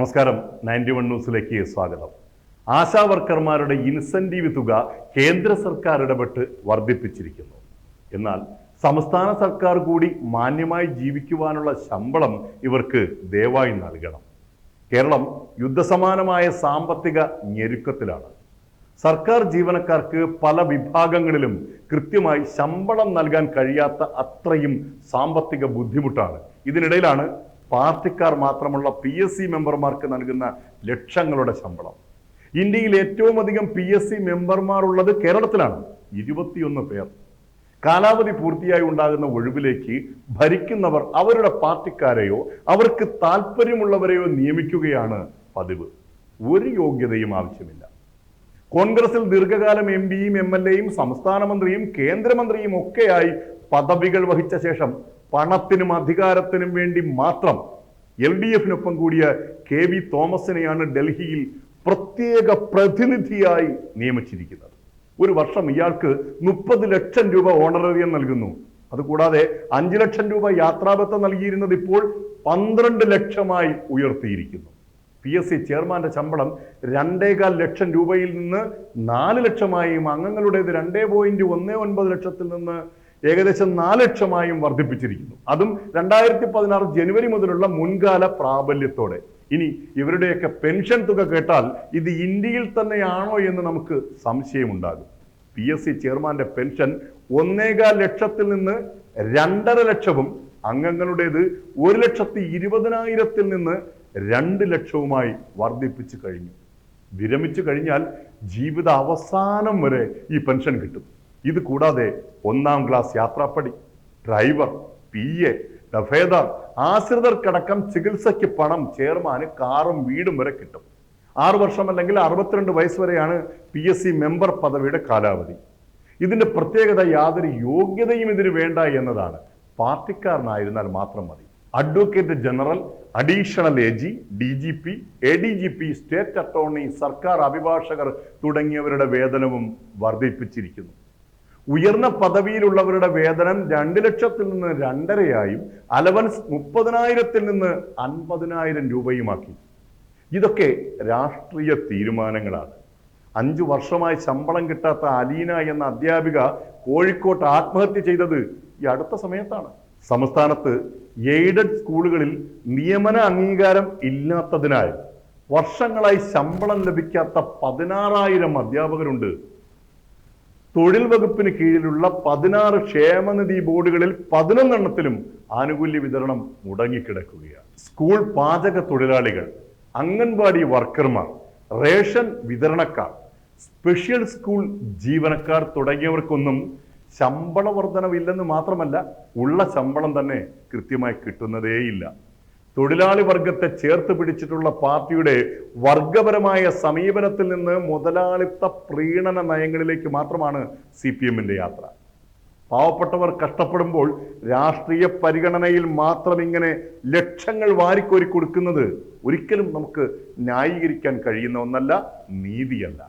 നമസ്കാരം. Ninety one ന്യൂസിലേക്ക് സ്വാഗതം. ആശാ വർക്കർമാരുടെ ഇൻസെന്റീവ് തുക കേന്ദ്ര സർക്കാർ ഇടപെട്ട് വർദ്ധിപ്പിച്ചിരിക്കുന്നു. എന്നാൽ സംസ്ഥാന സർക്കാർ കൂടി മാന്യമായി ജീവിക്കുവാനുള്ള ശമ്പളം ഇവർക്ക് ദയവായി നൽകണം. കേരളം യുദ്ധസമാനമായ സാമ്പത്തിക ഞെരുക്കത്തിലാണ്. സർക്കാർ ജീവനക്കാർക്ക് പല വിഭാഗങ്ങളിലും കൃത്യമായി ശമ്പളം നൽകാൻ കഴിയാത്ത അത്രയും സാമ്പത്തിക ബുദ്ധിമുട്ടാണ്. ഇതിനിടയിലാണ് പാർട്ടിക്കാർ മാത്രമുള്ള പി എസ് സി മെമ്പർമാർക്ക് നൽകുന്ന ലക്ഷങ്ങളുടെ ശമ്പളം. ഇന്ത്യയിൽ ഏറ്റവും അധികം പി എസ് സി മെമ്പർമാർ ഉള്ളത് കേരളത്തിലാണ് ഇരുപത്തിയൊന്ന് പേർ. കാലാവധി പൂർത്തിയായി ഉണ്ടാകുന്ന ഒഴിവിലേക്ക് ഭരിക്കുന്നവർ അവരുടെ പാർട്ടിക്കാരെയോ അവർക്ക് താല്പര്യമുള്ളവരെയോ നിയമിക്കുകയാണ് പതിവ്. ഒരു യോഗ്യതയും ആവശ്യമില്ല. കോൺഗ്രസിൽ ദീർഘകാലം എം പിയും എം എൽ എയും സംസ്ഥാന മന്ത്രിയും കേന്ദ്രമന്ത്രിയും ഒക്കെയായി പദവികൾ വഹിച്ച ശേഷം പണത്തിനും അധികാരത്തിനും വേണ്ടി മാത്രം എൽ ഡി എഫിനൊപ്പം കൂടിയ കെ വി തോമസിനെയാണ് ഡൽഹിയിൽ പ്രത്യേക പ്രതിനിധിയായി നിയമിച്ചിരിക്കുന്നത്. ഒരു വർഷം ഇയാൾക്ക് മുപ്പത് ലക്ഷം രൂപ ഓണറേറിയം നൽകുന്നു. അതുകൂടാതെ അഞ്ചു ലക്ഷം രൂപ യാത്രാബത്ത നൽകിയിരുന്നത് ഇപ്പോൾ പന്ത്രണ്ട് ലക്ഷമായി ഉയർത്തിയിരിക്കുന്നു. പി എസ് സി ചെയർമാന്റെ ശമ്പളം രണ്ടേകാൽ ലക്ഷം രൂപയിൽ നിന്ന് നാല് ലക്ഷമായും അംഗങ്ങളുടേത് രണ്ടേ പോയിന്റ് ഒന്ന് ഒൻപത് ലക്ഷത്തിൽ നിന്ന് ഏകദേശം നാല് ലക്ഷമായും വർദ്ധിപ്പിച്ചിരിക്കുന്നു. അതും രണ്ടായിരത്തി പതിനാറ് ജനുവരി മുതലുള്ള മുൻകാല പ്രാബല്യത്തോടെ. ഇനി ഇവരുടെയൊക്കെ പെൻഷൻ തുക കേട്ടാൽ ഇത് ഇന്ത്യയിൽ തന്നെയാണോ എന്ന് നമുക്ക് സംശയമുണ്ടാകും. പി എസ് സി ചെയർമാന്റെ പെൻഷൻ ഒന്നേകാൽ ലക്ഷത്തിൽ നിന്ന് രണ്ടര ലക്ഷവും അംഗങ്ങളുടേത് ഒരു ലക്ഷത്തി ഇരുപതിനായിരത്തിൽ നിന്ന് രണ്ട് ലക്ഷവുമായി വർദ്ധിപ്പിച്ചു കഴിഞ്ഞു. വിരമിച്ചു കഴിഞ്ഞാൽ ജീവിത അവസാനം വരെ ഈ പെൻഷൻ കിട്ടും. ഇത് കൂടാതെ ഒന്നാം ക്ലാസ് യാത്രാപ്പടി ഡ്രൈവർ പി എ ഡഫേദാർ ആശ്രിതർക്കടക്കം ചികിത്സയ്ക്ക് പണം ചെയർമാന് കാറും വീടും വരെ കിട്ടും. ആറു വർഷം അല്ലെങ്കിൽ അറുപത്തിരണ്ട് വയസ്സ് വരെയാണ് പി എസ് സി മെമ്പർ പദവിയുടെ കാലാവധി. ഇതിന്റെ പ്രത്യേകത യാതൊരു യോഗ്യതയും ഇതിന് വേണ്ട എന്നതാണ്. പാർട്ടിക്കാരനായിരുന്നാൽ മാത്രം മതി. Advocate general additional A G D G P A D G P state attorney സർക്കാർ അഭിഭാഷകർ തുടങ്ങിയവരുടെ വേതനവും വർദ്ധിപ്പിച്ചിരിക്കുന്നു. ഉയർന്ന പദവിയിലുള്ളവരുടെ വേതനം രണ്ട് ലക്ഷത്തിൽ നിന്ന് രണ്ടരയായും അലവൻസ് മുപ്പതിനായിരത്തിൽ നിന്ന് അൻപതിനായിരം രൂപയുമാക്കി. ഇതൊക്കെ രാഷ്ട്രീയ തീരുമാനങ്ങളാണ്. അഞ്ചു വർഷമായി ശമ്പളം കിട്ടാത്ത അലീന എന്ന അധ്യാപിക കോഴിക്കോട്ട് ആത്മഹത്യ ചെയ്തത് ഈ അടുത്ത സമയത്താണ്. സംസ്ഥാനത്ത് എയ്ഡഡ് സ്കൂളുകളിൽ നിയമന അംഗീകാരം ഇല്ലാത്തതിനാൽ വർഷങ്ങളായി ശമ്പളം ലഭിക്കാത്ത പതിനാറായിരം അധ്യാപകരുണ്ട്. തൊഴിൽ വകുപ്പിന് കീഴിലുള്ള പതിനാറ് ക്ഷേമനിധി ബോർഡുകളിൽ പതിനൊന്നെണ്ണത്തിലും ആനുകൂല്യ വിതരണം മുടങ്ങിക്കിടക്കുകയാണ്. സ്കൂൾ പാചക തൊഴിലാളികൾ അംഗൻവാടി വർക്കർമാർ റേഷൻ വിതരണക്കാർ സ്പെഷ്യൽ സ്കൂൾ ജീവനക്കാർ തുടങ്ങിയവർക്കൊന്നും ശമ്പള വർധനവില്ലെന്ന് മാത്രമല്ല ഉള്ള ശമ്പളം തന്നെ കൃത്യമായി കിട്ടുന്നതേയില്ല. തൊഴിലാളി വർഗത്തെ ചേർത്ത് പിടിച്ചിട്ടുള്ള പാർട്ടിയുടെ വർഗപരമായ സമീപനത്തിൽ നിന്ന് മുതലാളിത്ത പ്രീണന നയങ്ങളിലേക്ക് മാത്രമാണ് സി പി എമ്മിന്റെ യാത്ര. പാവപ്പെട്ടവർ കഷ്ടപ്പെടുമ്പോൾ രാഷ്ട്രീയ പരിഗണനയിൽ മാത്രം ഇങ്ങനെ ലക്ഷങ്ങൾ വാരിക്കോരി കൊടുക്കുന്നത് ഒരിക്കലും നമുക്ക് ന്യായീകരിക്കാൻ കഴിയുന്ന ഒന്നല്ല നീതിയല്ല.